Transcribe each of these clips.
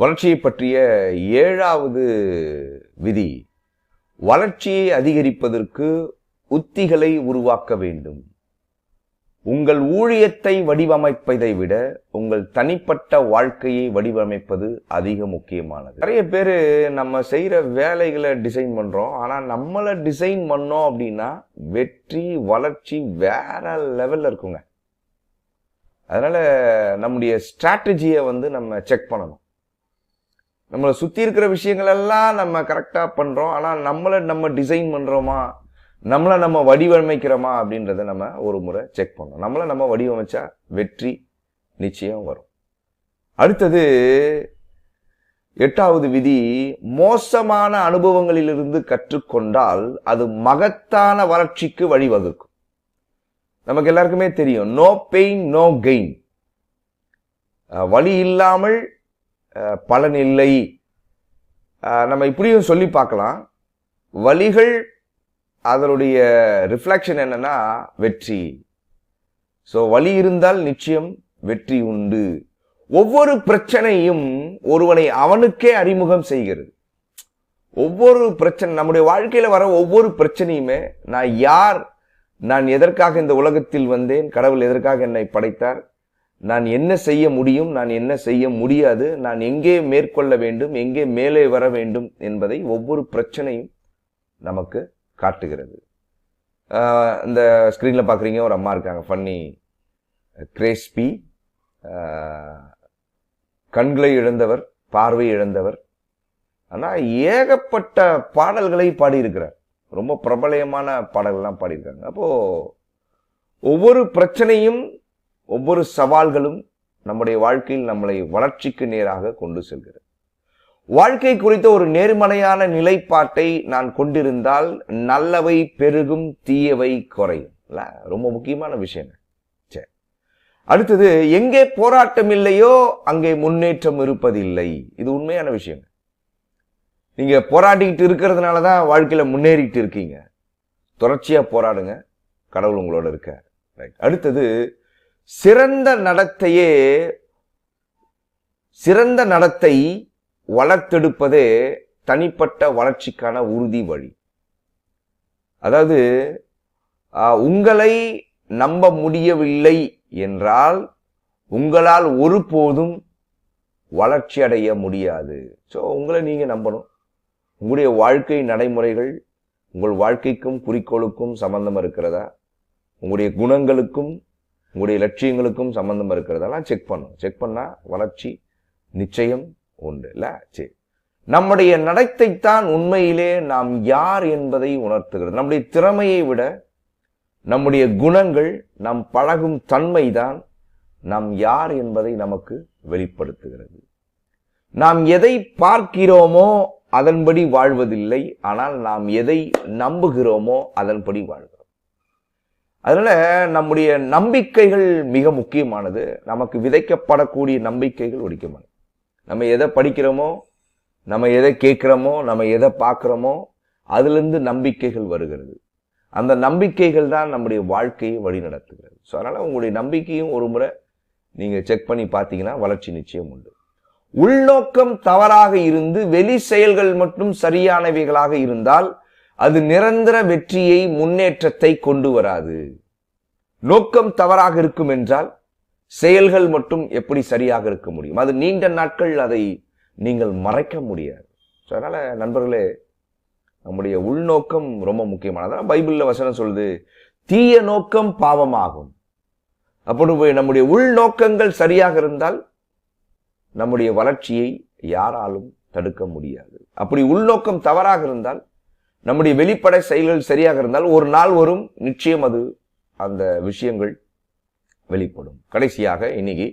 வளர்ச்சியை பற்றிய ஏழாவது விதி வளர்ச்சியை அதிகரிப்பதற்கு உத்திகளை உருவாக்க வேண்டும். உங்கள் ஊழியத்தை வடிவமைப்பதை விட உங்கள் தனிப்பட்ட வாழ்க்கையை வடிவமைப்பது அதிக முக்கியமானது. நிறைய பேர் நம்ம செய்கிற வேலைகளை டிசைன் பண்ணுறோம் ஆனால் நம்மளை டிசைன் பண்ணோம் அப்படின்னா வெற்றி வளர்ச்சி வேற லெவலில் இருக்குங்க. அதனால் நம்முடைய ஸ்ட்ராட்டஜியை வந்து நம்ம செக் பண்ணணும். நம்மளை சுற்றி இருக்கிற விஷயங்கள் எல்லாம் நம்ம கரெக்டாக பண்ணுறோம் ஆனால் நம்மளை நம்ம டிசைன் பண்ணுறோமா நம்மளை நம்ம வடிவமைக்கிறோமா? அப்படின்றத நம்ம ஒரு முறை செக் பண்ணணும். நம்மளை நம்ம வடிவமைச்சா வெற்றி நிச்சயம் வரும். அடுத்தது எட்டாவது விதி மோசமான அனுபவங்களிலிருந்து கற்றுக்கொண்டால் அது மகத்தான வளர்ச்சிக்கு வழிவகுக்கும். நமக்கு எல்லாருக்குமே தெரியும் நோ பெயின் நோ கெயின் வழி இல்லாமல் பலன் இல்லை. நம்ம இப்படியும் சொல்லி பார்க்கலாம். வழிகள் அதனுடைய ரிஃப்ளெக்ஷன் என்னன்னா வெற்றி. ஸோ வழி இருந்தால் நிச்சயம் வெற்றி உண்டு. ஒவ்வொரு பிரச்சனையும் ஒருவனை அவனுக்கே அறிமுகம் செய்கிறது. ஒவ்வொரு பிரச்சனை நம்முடைய வாழ்க்கையில் வர ஒவ்வொரு பிரச்சனையுமே நான் யார் நான் எதற்காக இந்த உலகத்தில் வந்தேன் கடவுள் எதற்காக என்னை படைத்தார் நான் என்ன செய்ய முடியும் நான் என்ன செய்ய முடியாது நான் எங்கே மேற்கொள்ள வேண்டும் எங்கே மேலே வர வேண்டும் என்பதை ஒவ்வொரு பிரச்சனையும் நமக்கு காட்டுகிறது. இந்த ஸ்க்ரீனில் பார்க்குறீங்க ஒரு அம்மா இருக்காங்க ஃபன்னி கிரேஸ்பி கண்களை இழந்தவர் பார்வை இழந்தவர். ஆனால் ஏகப்பட்ட பாடல்களை பாடியிருக்கிறார். ரொம்ப பிரபலயமான பாடல்கள்லாம் பாடியிருக்காங்க. அப்போது ஒவ்வொரு பிரச்சனையும் ஒவ்வொரு சவால்களும் நம்முடைய வாழ்க்கையில் நம்மளை வளர்ச்சிக்கு நேராக கொண்டு செல்கிறது. வாழ்க்கை குறித்த ஒரு நேர்மறையான நிலைப்பாட்டை நான் கொண்டிருந்தால் நல்லவை பெருகும் தீயவை குறையும். ரொம்ப முக்கியமான விஷயம் சரி அடுத்தது எங்கே போராட்டம் இல்லையோ அங்கே முன்னேற்றம் இருப்பதில்லை. இது உண்மையான விஷயம். நீங்க போராடிக்கிட்டு இருக்கிறதுனால தான் வாழ்க்கையில முன்னேறிக்கிட்டு இருக்கீங்க. தொடர்ச்சியா போராடுங்க. கடவுள் உங்களோட இருக்க ரைட் அடுத்தது சிறந்த நடத்தையே சிறந்த நடத்தை வளர்த்தெடுப்பதே தனிப்பட்ட வளர்ச்சிக்கான உறுதி வழி. அதாவது உங்களை நம்ப முடியவில்லை என்றால் உங்களால் ஒருபோதும் வளர்ச்சி அடைய முடியாது. ஸோ உங்களை நீங்கள் நம்பணும். உங்களுடைய வாழ்க்கை நடைமுறைகள் உங்கள் வாழ்க்கைக்கும் குறிக்கோளுக்கும் சம்பந்தம் இருக்கிறதா? உங்களுடைய குணங்களுக்கும் உங்களுடைய லட்சியங்களுக்கும் சம்மந்தம் இருக்கிறதெல்லாம் செக் பண்ணும் செக் பண்ணால் வளர்ச்சி நிச்சயம் உண்டு. இல்லை? சரி. நம்முடைய நடத்தைத்தான் உண்மையிலே நாம் யார் என்பதை உணர்த்துகிறது. நம்முடைய திறமையை விட நம்முடைய குணங்கள் நம் பழகும் தன்மை தான் நாம் யார் என்பதை நமக்கு வெளிப்படுத்துகிறது. நாம் எதை பார்க்கிறோமோ அதன்படி வாழ்வதில்லை. ஆனால் நாம் எதை நம்புகிறோமோ அதன்படி வாழ்கிறோம் அதனால் நம்முடைய நம்பிக்கைகள் மிக முக்கியமானது. நமக்கு விதைக்கப்படக்கூடிய நம்பிக்கைகள் முக்கியமானது நம்ம எதை படிக்கிறோமோ நம்ம எதை கேட்குறோமோ நம்ம எதை பார்க்குறோமோ அதுலேருந்து நம்பிக்கைகள் வருகிறது. அந்த நம்பிக்கைகள் தான் நம்முடைய வாழ்க்கையை வழிநடத்துகிறது. ஸோ அதனால் உங்களுடைய நம்பிக்கையும் ஒரு முறை நீங்கள் செக் பண்ணி பார்த்தீங்கன்னா வளர்ச்சி நிச்சயம் உண்டு. உள்நோக்கம் தவறாக இருந்து வெளி செயல்கள் மட்டும் சரியானவைகளாக இருந்தால் அது நிரந்தர வெற்றியை முன்னேற்றத்தை கொண்டு வராது. நோக்கம் தவறாக இருக்கும் என்றால் செயல்கள் மட்டும் எப்படி சரியாக இருக்க முடியும்? அது நீண்ட நாட்கள் அதை நீங்கள் மறைக்க முடியாது. ஸோ அதனால நண்பர்களே நம்முடைய உள்நோக்கம் ரொம்ப முக்கியமானது. பைபிளில் வசனம் சொல்லுது தீய நோக்கம் பாவமாகும். அப்படி நம்முடைய உள்நோக்கங்கள் சரியாக இருந்தால் நம்முடைய வளர்ச்சியை யாராலும் தடுக்க முடியாது. அப்படி உள்நோக்கம் தவறாக இருந்தால் நம்முடைய வெளிப்படை செயல்கள் சரியாக இருந்தால் ஒரு நாள் வரும் நிச்சயம் அது அந்த விஷயங்கள் வெளிப்படும். கடைசியாக இன்னைக்கு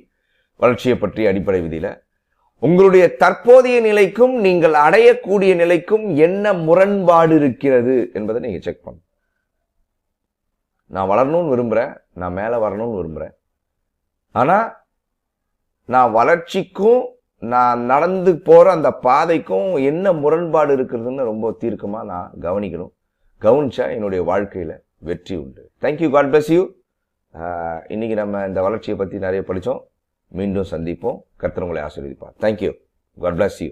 வளர்ச்சியை பற்றி அடிப்படை விதியில் உங்களுடைய தற்போதைய நிலைக்கும் நீங்கள் அடையக்கூடிய நிலைக்கும் என்ன முரண்பாடு இருக்கிறது என்பதை நீங்கள் செக் பண்ணும் நான் வளரணும்னு விரும்புகிறேன் நான் மேலே வரணும்னு விரும்புகிறேன் ஆனால் நான் வளர்ச்சிக்கும் நான் நடந்து போகிற அந்த பாதைக்கும் என்ன முரண்பாடு இருக்கிறதுன்னு ரொம்ப தீர்க்கமாக நான் கவனிக்கணும். கவனிச்சா என்னுடைய வாழ்க்கையில் வெற்றி உண்டு. தேங்க்யூ காட் பிளஸ் யூ இன்னைக்கு நம்ம இந்த வளர்ச்சியை பற்றி நிறைய படித்தோம் மீண்டும் சந்திப்போம். கர்த்தர் உங்களை ஆசீர்வதிப்பார். Thank you God bless you